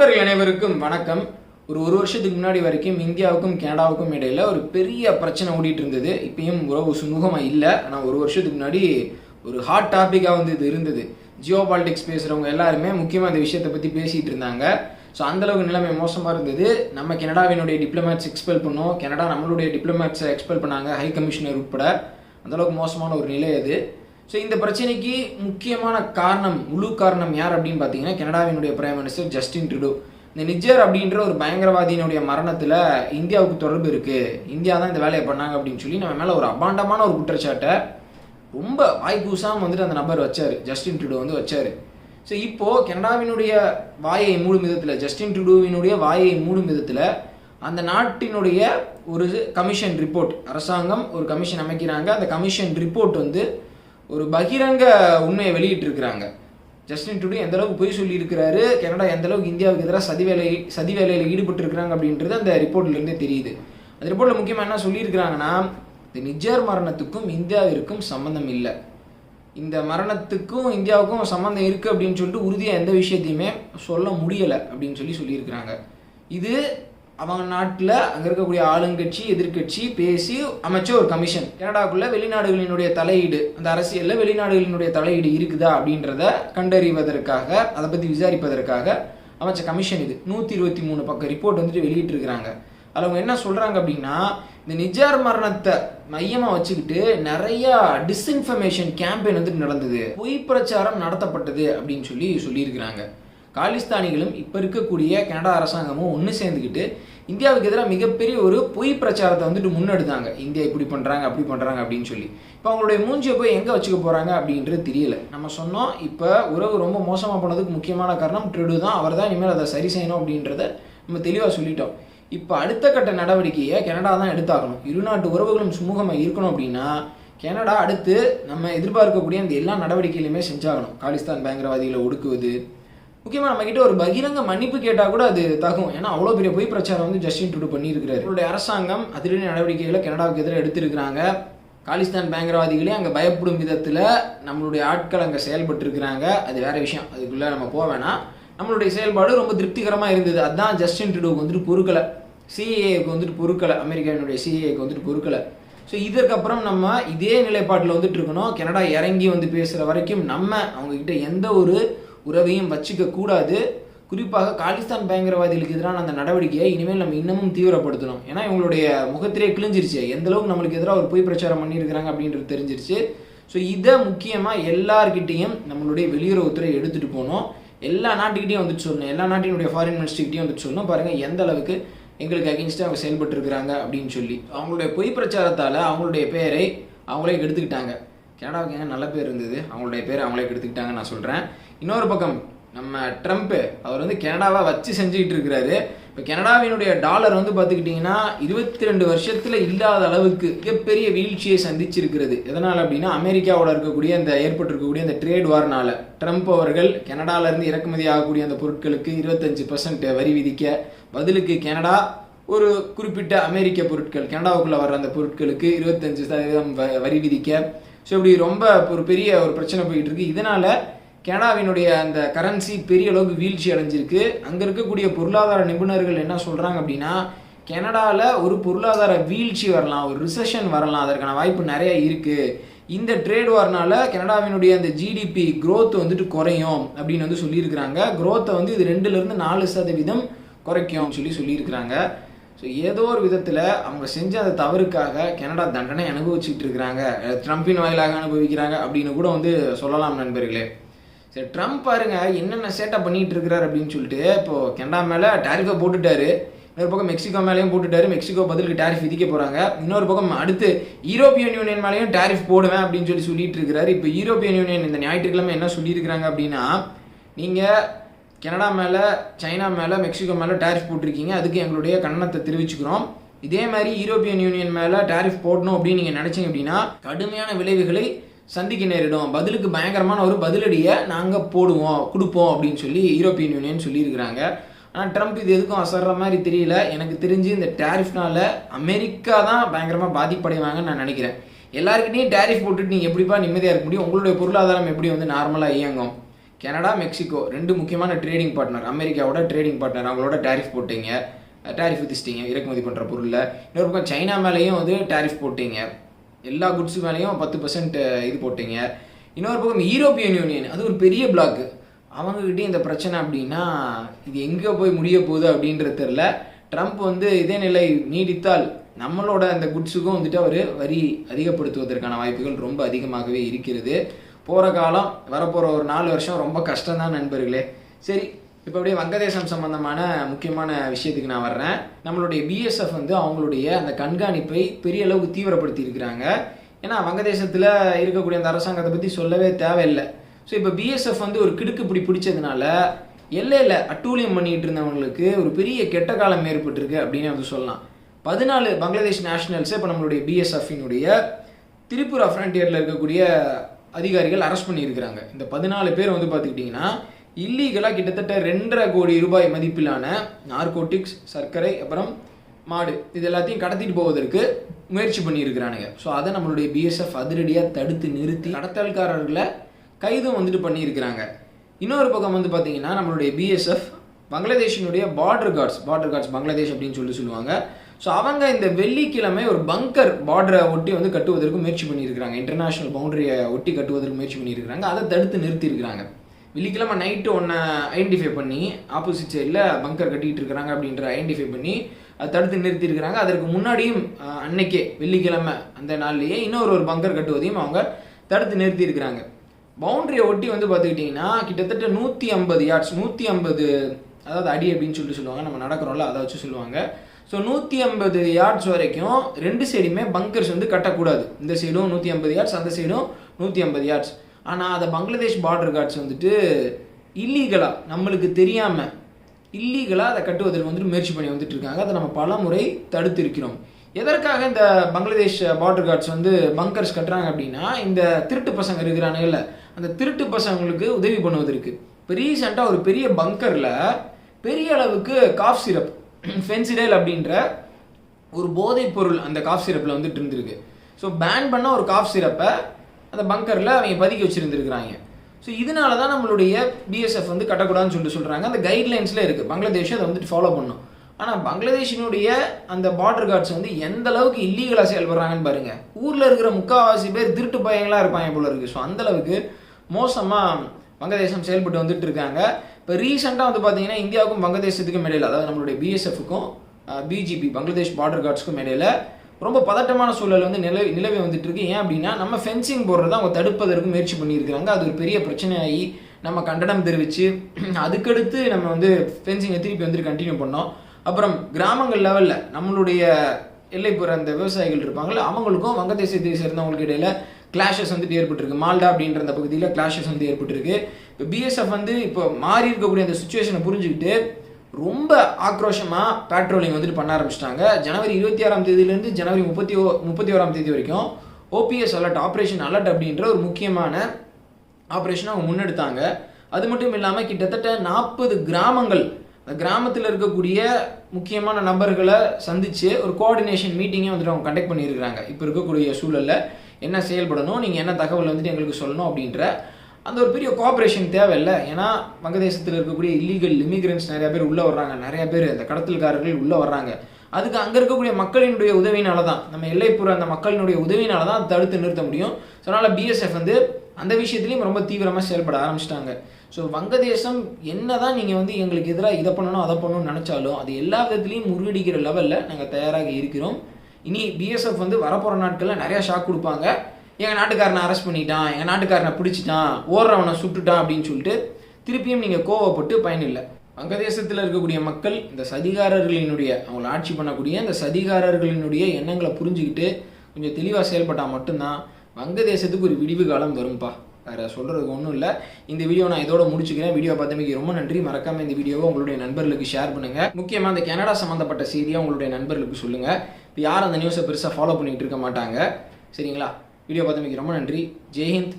நண்பர்கள் அனைவருக்கும் வணக்கம். ஒரு ஒரு வருஷத்துக்கு முன்னாடி வரைக்கும் இந்தியாவுக்கும் கனடாவுக்கும் இடையில ஒரு பெரிய பிரச்சனை ஓடிட்டு இருந்தது. இப்பயும் உறவு சுமூகமாக இல்லை. ஆனால் ஒரு வருஷத்துக்கு முன்னாடி ஒரு ஹாட் டாப்பிக்காக வந்து இது இருந்தது. ஜியோ பாலிடிக்ஸ் பேசுகிறவங்க எல்லாருமே முக்கியமாக இந்த விஷயத்தை பற்றி பேசிகிட்டு இருந்தாங்க. ஸோ அந்தளவுக்கு நிலைமை மோசமாக இருந்தது. நம்ம கனடாவினுடைய டிப்ளமேட்ஸ் எக்ஸ்பெல் பண்ணோம். கனடா நம்மளுடைய டிப்ளமேட்ஸை எக்ஸ்பெல் பண்ணாங்க. ஹை கமிஷனர் உட்பட. அந்தளவுக்கு மோசமான ஒரு நிலை அது. ஸோ இந்த பிரச்சனைக்கு முக்கியமான காரணம் முழு காரணம் யார் அப்படின்னு பார்த்தீங்கன்னா கனடாவினுடைய பிரைம் மினிஸ்டர் ஜஸ்டின் ட்ரூடோ இந்த நிஜர் அப்படின்ற ஒரு பயங்கரவாதியினுடைய மரணத்தில் இந்தியாவுக்கு தொடர்பு இருக்குது இந்தியா தான் இந்த வேலையை பண்ணாங்க அப்படின்னு சொல்லி நம்ம மேலே ஒரு அபாண்டமான ஒரு குற்றச்சாட்டை ரொம்ப வாய்ப்பூசாமல் வந்துட்டு அந்த நபர் வச்சார். ஜஸ்டின் ட்ரூடோ வந்து வச்சார். ஸோ இப்போது கனடாவினுடைய வாயை மூடும் விதத்தில் ஜஸ்டின் ட்ரூடோவினுடைய வாயை மூடும் விதத்தில் அந்த நாட்டினுடைய ஒரு கமிஷன் ரிப்போர்ட் அரசாங்கம் ஒரு கமிஷன் அமைக்கிறாங்க. அந்த கமிஷன் ரிப்போர்ட் வந்து ஒரு பகிரங்க உண்மையை வெளியிட்டிருக்கிறாங்க. ஜஸ்டின் டுடே எந்த அளவுக்கு பொய் சொல்லியிருக்கிறாரு? கனடா எந்த அளவுக்கு இந்தியாவுக்கு எதிராக சதி வேலை சதி வேலையில் ஈடுபட்டு இருக்கிறாங்க அப்படின்றது அந்த ரிப்போர்ட்லேருந்தே தெரியுது. அந்த ரிப்போர்ட்டில் முக்கியமாக என்ன சொல்லியிருக்கிறாங்கன்னா இந்த நிஜர் மரணத்துக்கும் இந்தியாவிற்கும் சம்மந்தம் இல்லை. இந்த மரணத்துக்கும் இந்தியாவுக்கும் சம்மந்தம் இருக்குது அப்படின்னு சொல்லிட்டு உறுதியாக எந்த விஷயத்தையுமே சொல்ல முடியலை அப்படின்னு சொல்லி சொல்லியிருக்கிறாங்க. இது அவங்க நாட்டில் அங்கே இருக்கக்கூடிய ஆளுங்கட்சி எதிர்க்கட்சி பேசி அமைச்ச ஒரு கமிஷன் கனடாக்குள்ளே வெளிநாடுகளினுடைய தலையீடு அந்த அரசியலில் வெளிநாடுகளினுடைய தலையீடு இருக்குதா அப்படின்றத கண்டறிவதற்காக அதை பற்றி விசாரிப்பதற்காக அமைச்ச கமிஷன் இது. நூற்றி இருபத்தி மூணு பக்கம் ரிப்போர்ட் வந்துட்டு வெளியிட்டிருக்கிறாங்க. அதில் அவங்க என்ன சொல்கிறாங்க அப்படின்னா இந்த நிஜார் மரணத்தை மையமாக வச்சுக்கிட்டு நிறையா டிஸ்இன்ஃபர்மேஷன் கேம்பெயின் வந்துட்டு நடந்தது. பொய் பிரச்சாரம் நடத்தப்பட்டது அப்படின்னு சொல்லி சொல்லியிருக்கிறாங்க. காலிஸ்தானிகளும் இப்போ இருக்கக்கூடிய கனடா அரசாங்கமும் ஒன்று சேர்ந்துக்கிட்டு இந்தியாவுக்கு எதிராக மிகப்பெரிய ஒரு பொய் பிரச்சாரத்தை வந்துட்டு முன்னெடுத்தாங்க. இந்தியா இப்படி பண்ணுறாங்க அப்படி பண்ணுறாங்க அப்படின்னு சொல்லி. இப்போ அவங்களுடைய மூஞ்சியை போய் எங்கே வச்சுக்க போகிறாங்க அப்படின்றது தெரியல. நம்ம சொன்னோம் இப்போ உறவு ரொம்ப மோசமாக போனதுக்கு முக்கியமான காரணம் ட்ரெடு தான். அவர் தான் இனிமேல் அதை சரி செய்யணும் அப்படின்றத நம்ம தெளிவாக சொல்லிட்டோம். இப்போ அடுத்த கட்ட நடவடிக்கையை கனடா தான் எடுத்தாகணும். இரு நாட்டு உறவுகளும் சுமூகமாக இருக்கணும் அப்படின்னா கனடா அடுத்து நம்ம எதிர்பார்க்கக்கூடிய அந்த எல்லா நடவடிக்கையிலுமே செஞ்சாகணும். காலிஸ்தான் பயங்கரவாதிகளை ஒடுக்குவது முக்கியமாக நம்ம ஒரு பகிரங்க மன்னிப்பு கேட்டால் கூட அது தகும். ஏன்னா அவ்வளோ பெரிய பொய் பிரச்சாரம் வந்து ஜஸ்டின் ட்ரூடு பண்ணியிருக்கிறாரு. அவருடைய அரசாங்கம் அதிரடி நடவடிக்கைகளை கனடாவுக்கு எதிராக எடுத்திருக்கிறாங்க. காலிஸ்தான் பயங்கரவாதிகளே அங்கே பயப்படும் விதத்தில் நம்மளுடைய ஆட்கள் அங்கே செயல்பட்டுருக்கிறாங்க. அது வேற விஷயம். அதுக்குள்ளே நம்ம போக வேணாம். நம்மளுடைய செயல்பாடு ரொம்ப திருப்திகரமாக இருந்தது. அதுதான் ஜஸ்டின் ட்ரூடோவுக்கு வந்துட்டு பொறுக்கலை. சிஏஏக்கு வந்துட்டு பொறுக்கலை. அமெரிக்காவினுடைய சிஏஏக்கு வந்துட்டு பொறுக்கலை. ஸோ இதற்கப்புறம் நம்ம இதே நிலைப்பாட்டில் வந்துட்டு இருக்கணும். கனடா இறங்கி வந்து பேசுகிற வரைக்கும் நம்ம அவங்கக்கிட்ட எந்த ஒரு உறவையும் வச்சுக்க கூடாது. குறிப்பாக காலிஸ்தான் பயங்கரவாதிகளுக்கு எதிரான அந்த நடவடிக்கையை இனிமேல் நம்ம இன்னமும் தீவிரப்படுத்தணும். ஏன்னா இவங்களுடைய முகத்திலே கிழிஞ்சிருச்சு. எந்த அளவுக்கு நம்மளுக்கு எதிராக ஒரு பொய் பிரச்சாரம் பண்ணியிருக்கிறாங்க அப்படின்றது தெரிஞ்சிருச்சு. ஸோ இதை முக்கியமாக எல்லார்கிட்டையும் நம்மளுடைய வெளியுறவுத்துறை எடுத்துகிட்டு போகணும். எல்லா நாட்டுக்கிட்டையும் வந்துட்டு சொல்லணும். எல்லா நாட்டினுடைய ஃபாரின் மினிஸ்ட்ரிக்கிட்டையும் வந்துட்டு சொல்லணும். பாருங்கள் எந்த அளவுக்கு எங்களுக்கு அகேன்ஸ்டாக அவங்க செயல்பட்டுருக்கிறாங்க அப்படின்னு சொல்லி. அவங்களுடைய பொய் பிரச்சாரத்தால் அவங்களுடைய பேரை அவங்களே எடுத்துக்கிட்டாங்க கனடாவுக்கு ஏன் நல்ல பேர் இருந்தது. அவங்களுடைய பேரை அவங்களே எடுத்துக்கிட்டாங்க நான் சொல்கிறேன் இன்னொரு பக்கம் நம்ம ட்ரம்ப்பு அவர் வந்து கனடாவை வச்சு செஞ்சுக்கிட்டு இருக்கிறாரு. இப்போ கனடாவினுடைய டாலர் வந்து பார்த்துக்கிட்டிங்கன்னா இருபத்தி ரெண்டு வருஷத்தில் இல்லாத அளவுக்கு மிகப்பெரிய வீழ்ச்சியை சந்திச்சிருக்கிறது. எதனால் அப்படின்னா அமெரிக்காவோட இருக்கக்கூடிய அந்த ஏற்பட்டிருக்கக்கூடிய அந்த ட்ரேட் வார்னால் ட்ரம்ப் அவர்கள் கனடாலேருந்து இறக்குமதி ஆகக்கூடிய அந்த பொருட்களுக்கு இருபத்தஞ்சு பர்சன்ட் வரி விதிக்க பதிலுக்கு கனடா ஒரு குறிப்பிட்ட அமெரிக்க பொருட்கள் கனடாவுக்குள்ளே வர்ற அந்த பொருட்களுக்கு இருபத்தஞ்சு சதவீதம் வ- வரி விதிக்க. ஸோ இப்படி ரொம்ப ஒரு பெரிய ஒரு பிரச்சனை போயிட்டு இருக்கு. இதனால கனடாவினுடைய அந்த கரன்சி பெரிய அளவுக்கு வீழ்ச்சி அடைஞ்சிருக்கு. அங்கே இருக்கக்கூடிய பொருளாதார நிபுணர்கள் என்ன சொல்கிறாங்க அப்படின்னா கனடாவில் ஒரு பொருளாதார வீழ்ச்சி வரலாம் ஒரு ரிசெஷன் வரலாம் அதற்கான வாய்ப்பு நிறைய இருக்குது இந்த ட்ரேட் வார்னால் கனடாவினுடைய அந்த ஜிடிபி க்ரோத் வந்துட்டு குறையும் அப்படின்னு வந்து சொல்லியிருக்கிறாங்க. க்ரோத்தை வந்து இது ரெண்டுலேருந்து நாலு சதவீதம் குறைக்கும் சொல்லி சொல்லியிருக்கிறாங்க. ஸோ ஏதோ ஒரு விதத்தில் அவங்க செஞ்ச அந்த தவறுக்காக கனடா தண்டனை அனுபவிச்சுட்டு இருக்கிறாங்க. ட்ரம்பின் வாயிலாக அனுபவிக்கிறாங்க அப்படின்னு கூட வந்து சொல்லலாம் நண்பர்களே. சரி ட்ரம்ப் பாருங்க என்னென்ன சேட்டை பண்ணிட்டு இருக்கிறார் அப்படின்னு சொல்லிட்டு இப்போ கெண்டா மேலே டேரிஃபை போட்டுட்டாரு. இன்னொரு பக்கம் மெக்சிகோ மேலேயும் போட்டுட்டாரு. மெக்சிகோ பதிலுக்கு டேரிஃப் விதிக்க போகிறாங்க இன்னொரு பக்கம் அடுத்து யூரோப்பியன் யூனியன் மேலேயும் டேரிஃப் போடுவேன் அப்படின்னு சொல்லி சொல்லிட்டு இருக்கிறாரு. இப்போ யூரோப்பியன் யூனியன் இந்த ஞாயிற்றுக்கிழமை என்ன சொல்லியிருக்கிறாங்க அப்படின்னா நீங்கள் கனடா மேலே சைனா மேலே மெக்சிகோ மேலே டேரிஃப் போட்டிருக்கீங்க. அதுக்கு எங்களுடைய கண்டனத்தை தெரிவிச்சுக்கிறோம். இதே மாதிரி யூரோப்பியன் யூனியன் மேலே டேரிஃப் போடணும் அப்படின்னு நீங்கள் நினச்சிங்க அப்படின்னா கடுமையான விளைவுகளை சந்திக்க நேரிடும். பதிலுக்கு பயங்கரமான ஒரு பதிலடியை நாங்கள் போடுவோம் கொடுப்போம் அப்படின்னு சொல்லி யூரோப்பியன் யூனியன் சொல்லியிருக்கிறாங்க. ஆனால் ட்ரம்ப் இது எதுக்கும் அசர்ற மாதிரி தெரியல. எனக்கு தெரிஞ்சு இந்த டேரிஃப்னால அமெரிக்கா தான் பயங்கரமாக பாதிப்படைவாங்கன்னு நான் நினைக்கிறேன். எல்லாருக்கிட்டையும் டேரிஃப் போட்டுட்டு நீங்கள் எப்படிப்பா நிம்மதியாக இருக்க முடியும்? உங்களுடைய பொருளாதாரம் எப்படி வந்து நார்மலாக இயங்கும்? கனடா மெக்சிகோ ரெண்டு முக்கியமான ட்ரேடிங் பார்ட்னர் அமெரிக்காவோட ட்ரேடிங் பார்ட்னர் அவங்களோட டேரிஃப் போட்டீங்க. டேரிஃப் விதிச்சிட்டீங்க இறக்குமதி பண்ணுற பொருளில். இன்னொரு பக்கம் சைனா மேலேயும் வந்து டேரிஃப் போட்டீங்க. எல்லா குட்ஸ் மேலேயும் பத்து பர்சன்ட் இது போட்டீங்க. இன்னொரு பக்கம் யூரோப்பியன் யூனியன் அது ஒரு பெரிய பிளாக்கு அவங்ககிட்டயும் இந்த பிரச்சனை அப்படின்னா இது எங்கே போய் முடிய போகுது அப்படின்றது தெரில ட்ரம்ப் வந்து இதே நிலை நீடித்தால் நம்மளோட அந்த குட்ஸுக்கும் வந்துட்டு அவர் வரி அதிகப்படுத்துவதற்கான வாய்ப்புகள் ரொம்ப அதிகமாகவே இருக்கிறது. போகிற காலம் வரப்போகிற ஒரு நாலு வருஷம் ரொம்ப கஷ்டம்தான் நண்பர்களே. சரி இப்போ அப்படியே வங்கதேசம் சம்பந்தமான முக்கியமான விஷயத்துக்கு நான் வர்றேன். நம்மளுடைய பிஎஸ்எஃப் வந்து அவங்களுடைய அந்த கண்காணிப்பை பெரிய அளவுக்கு தீவிரப்படுத்தி இருக்கிறாங்க. ஏன்னா வங்கதேசத்தில் இருக்கக்கூடிய அந்த அரசாங்கத்தை பற்றி சொல்லவே தேவையில்லை. ஸோ இப்போ பிஎஸ்எஃப் வந்து ஒரு கிடுக்கு இப்படி பிடிச்சதுனால எல்லையில் அட்டூழியம் பண்ணிகிட்டு இருந்தவங்களுக்கு ஒரு பெரிய கெட்ட காலம் ஏற்பட்டிருக்கு அப்படின்னு வந்து சொல்லலாம். பதினாலு பங்களாதேஷ் நேஷனல்ஸை இப்போ நம்மளுடைய பிஎஸ்எஃபினுடைய திரிபுரா ஃப்ரண்டியரில் இருக்கக்கூடிய அதிகாரிகள் அரெஸ்ட் பண்ணியிருக்கிறாங்க. இந்த பதினாலு பேர் வந்து பார்த்துக்கிட்டிங்கன்னா இல்லீகலாக கிட்டத்தட்ட ரெண்டரை கோடி ரூபாய் மதிப்பிலான நார்கோட்டிக்ஸ் சர்க்கரை அப்புறம் மாடு இது எல்லாத்தையும் கடத்திட்டு போவதற்கு முயற்சி பண்ணியிருக்கிறானுங்க. ஸோ அதை நம்மளுடைய பிஎஸ்எஃப் அதிரடியாக தடுத்து நிறுத்தி கடத்தல்காரர்களை கைதும் வந்துட்டு பண்ணியிருக்கிறாங்க. இன்னொரு பக்கம் வந்து பார்த்தீங்கன்னா நம்மளுடைய BSF பங்களாதேஷினுடைய border guards border guards Bangladesh அப்படின்னு சொல்லி சொல்லுவாங்க. ஸோ அவங்க இந்த வெள்ளிக்கிழமை ஒரு பங்கர் பார்டரை ஒட்டி வந்து கட்டுவதற்கு முயற்சி பண்ணியிருக்கிறாங்க. இன்டர்நேஷனல் பவுண்டரியை ஒட்டி கட்டுவதற்கு முயற்சி பண்ணியிருக்கிறாங்க. அதை தடுத்து நிறுத்தியிருக்கிறாங்க. வெள்ளிக்கிழமை நைட்டு ஒன்றை ஐடென்டிஃபை பண்ணி ஆப்போசிட் சைடில் பங்கர் கட்டிக்கிட்டு இருக்கிறாங்க அப்படின்ற ஐடென்டிஃபை பண்ணி அதை தடுத்து நிறுத்தியிருக்கிறாங்க அதற்கு முன்னாடியும் அன்னைக்கே வெள்ளிக்கிழமை அந்த நாள்லேயே இன்னொரு ஒரு பங்கர் கட்டுவதையும் அவங்க தடுத்து நிறுத்தியிருக்கிறாங்க பவுண்டரியை ஒட்டி வந்து பார்த்துக்கிட்டிங்கன்னா கிட்டத்தட்ட நூற்றி ஐம்பது யார்ட்ஸ் நூற்றி ஐம்பது அதாவது அடி அப்படின்னு சொல்லிட்டு சொல்லுவாங்க. நம்ம நடக்கிறோம்ல அதை வச்சு சொல்லுவாங்க. ஸோ நூற்றி ஐம்பது யார்ட்ஸ் வரைக்கும் ரெண்டு சைடுமே பங்கர்ஸ் வந்து கட்டக்கூடாது. இந்த சைடும் நூற்றி ஐம்பது யார்ட்ஸ் அந்த சைடும் நூற்றி ஐம்பது யார்ட்ஸ் ஆனால் அதை பங்களாதேஷ் பார்டர் கார்ட்ஸ் வந்துட்டு இல்லீகலாக நம்மளுக்கு தெரியாமல் இல்லீகலாக அதை கட்டுவதற்கு வந்துட்டு முயற்சி பண்ணி வந்துட்டு இருக்காங்க. அதை நம்ம பல முறை தடுத்து இருக்கிறோம் எதற்காக இந்த பங்களாதேஷ் பார்டர் கார்ட்ஸ் வந்து பங்கர்ஸ் கட்டுறாங்க அப்படின்னா இந்த திருட்டு பசங்க இருக்கிறானுங்கல்ல அந்த திருட்டு பசங்களுக்கு உதவி பண்ணுவதற்கு. இப்போ ரீசெண்டாக ஒரு பெரிய பங்கரில் பெரிய அளவுக்கு காஃப் சிரப் ஃபென்சிடைல் அப்படின்ற ஒரு போதைப் பொருள் அந்த காஃப் சிரப்பில் வந்துட்டு இருந்திருக்கு. ஸோ பேன் பண்ண ஒரு காஃப் சிரப்பை அந்த பங்கரில் அவங்க பதுக்கி வச்சுருந்துருக்குறாங்க. ஸோ இதனால தான் நம்மளுடைய பிஎஸ்எஃப் வந்து கட்டக்கூடாதுன்னு சொல்லிட்டு சொல்கிறாங்க அந்த கைட்லைன்ஸில் இருக்குது பங்களாதேஷும் அதை வந்துட்டு ஃபாலோ பண்ணும். ஆனால் பங்களாதேஷினுடைய அந்த பார்டர் கார்ட்ஸ் வந்து எந்த அளவுக்கு இல்லீகலாக செயல்படுறாங்கன்னு பாருங்கள் ஊரில் இருக்கிற முக்கால்வாசி பேர் திருட்டு பையங்களாக இருப்பாங்க போல இருக்குது ஸோ அந்தளவுக்கு மோசமாக வங்கதேசம் செயல்பட்டு வந்துட்டு இருக்காங்க. இப்போ ரீசெண்டாக வந்து பார்த்தீங்கன்னா இந்தியாவுக்கும் வங்கதேசத்துக்கும் இடையில அதாவது நம்மளுடைய பிஎஸ்எஃப்க்கும் பிஜிபி பங்களாதேஷ் பார்டர் கார்ட்ஸ்க்கும் இடையில ரொம்ப பதட்டமான சூழல் வந்து நிலவி நிலவி வந்துட்டு இருக்கு ஏன் அப்படின்னா நம்ம ஃபென்சிங் போடுறத அவங்க தடுப்பதற்கு முயற்சி பண்ணியிருக்கிறாங்க. அது ஒரு பெரிய பிரச்சனையாகி நம்ம கண்டனம் தெரிவித்து அதுக்கடுத்து நம்ம வந்து ஃபென்சிங்கை திருப்பி வந்து கண்டினியூ பண்ணோம். அப்புறம் கிராமங்கள் லெவலில் நம்மளுடைய எல்லைப்புற அந்த விவசாயிகள் இருப்பாங்கல்ல அவங்களுக்கும் வங்கதேசத்தை சேர்ந்தவங்களுக்கு இடையில கிளாஷஸ் வந்துட்டு ஏற்பட்டிருக்கு. மால்டா அப்படின்ற அந்த பகுதியில் கிளாஷஸ் வந்து ஏற்பட்டிருக்கு. இப்போ பிஎஸ்எஃப் வந்து இப்போ மாறி இருக்கக்கூடிய அந்த சுச்சுவேஷனை புரிஞ்சுக்கிட்டு ரொம்ப ஆக்ரோஷமாக பேட்ரோலிங் வந்துட்டு பண்ண ஆரம்பிச்சிட்டாங்க. ஜனவரி இருபத்தி ஆறாம் தேதியிலேருந்து ஜனவரி முப்பத்தி ஓ முப்பத்தி ஓராம் தேதி வரைக்கும் ஓபிஎஸ் அலர்ட் ஆப்ரேஷன் அலர்ட் அப்படின்ற ஒரு முக்கியமான ஆப்ரேஷனை அவங்க முன்னெடுத்தாங்க. அது மட்டும் இல்லாமல் கிட்டத்தட்ட நாற்பது கிராமங்கள் அந்த கிராமத்தில் இருக்கக்கூடிய முக்கியமான நபர்களை சந்தித்து ஒரு கோஆர்டினேஷன் மீட்டிங்கே வந்துட்டு அவங்க கண்டக்ட் பண்ணியிருக்கிறாங்க. இப்போ இருக்கக்கூடிய சூழலில் என்ன செயல்படணும் நீங்கள் என்ன தகவல் வந்துட்டு எங்களுக்கு சொல்லணும் அப்படின்ற அந்த ஒரு பெரிய கோஆப்ரேஷன் தேவையில்லை. ஏன்னா வங்கதேசத்தில் இருக்கக்கூடிய இல்லீகல் இமிகிரன்ஸ் நிறைய பேர் உள்ளே வர்றாங்க. நிறைய பேர் அந்த கடத்தல்காரர்கள் உள்ளே வர்றாங்க. அதுக்கு அங்கே இருக்கக்கூடிய மக்களினுடைய உதவினால தான் நம்ம எல்லைப்புற அந்த மக்களினுடைய உதவினால தான் தடுத்து நிறுத்த முடியும். ஸோ அதனால் பிஎஸ்எஃப் வந்து அந்த விஷயத்துலையும் ரொம்ப தீவிரமாக செயல்பட ஆரம்பிச்சிட்டாங்க. ஸோ வங்கதேசம் என்ன தான் நீங்கள் வந்து எங்களுக்கு எதிராக இதை பண்ணணும் அதை பண்ணணும்னு நினச்சாலும் அது எல்லா விதத்துலேயும் முறியடிக்கிற லெவலில் நாங்கள் தயாராக இருக்கிறோம். இனி பிஎஸ்எஃப் வந்து வரப்போகிற நாட்களில் நிறையா ஷாக் கொடுப்பாங்க. எங்கள் நாட்டுக்காரனை அரெஸ்ட் பண்ணிட்டான் எங்கள் நாட்டுக்காரனை பிடிச்சிட்டான் ஓடுறவனை சுட்டுட்டான் அப்படின்னு சொல்லிட்டு திருப்பியும் நீங்கள் கோவப்பட்டு பயனில்லை. வங்கதேசத்தில் இருக்கக்கூடிய மக்கள் இந்த சதிகாரர்களினுடைய அவங்கள ஆட்சி பண்ணக்கூடிய இந்த சதிகாரர்களினுடைய எண்ணங்களை புரிஞ்சுக்கிட்டு கொஞ்சம் தெளிவாக செயல்பட்டால் மட்டும்தான் வங்கதேசத்துக்கு ஒரு விடிவு காலம் வரும்பா. வேறு சொல்கிறதுக்கு ஒன்றும் இல்லை. இந்த வீடியோ நான் இதோட முடிச்சுக்கிறேன். வீடியோ பார்த்தமைக்கு ரொம்ப நன்றி. மறக்காம இந்த வீடியோவை உங்களுடைய நண்பர்களுக்கு ஷேர் பண்ணுங்கள் முக்கியமாக அந்த கனடா சம்மந்தப்பட்ட செய்தியை உங்களுடைய நண்பர்களுக்கு சொல்லுங்கள் இப்போ யாரும் அந்த நியூஸை பெருசாக ஃபாலோ பண்ணிகிட்டு இருக்க மாட்டாங்க? சரிங்களா? வீடியோ பார்த்தமைக்கு ரொம்ப நன்றி. ஜெய்ஹிந்த்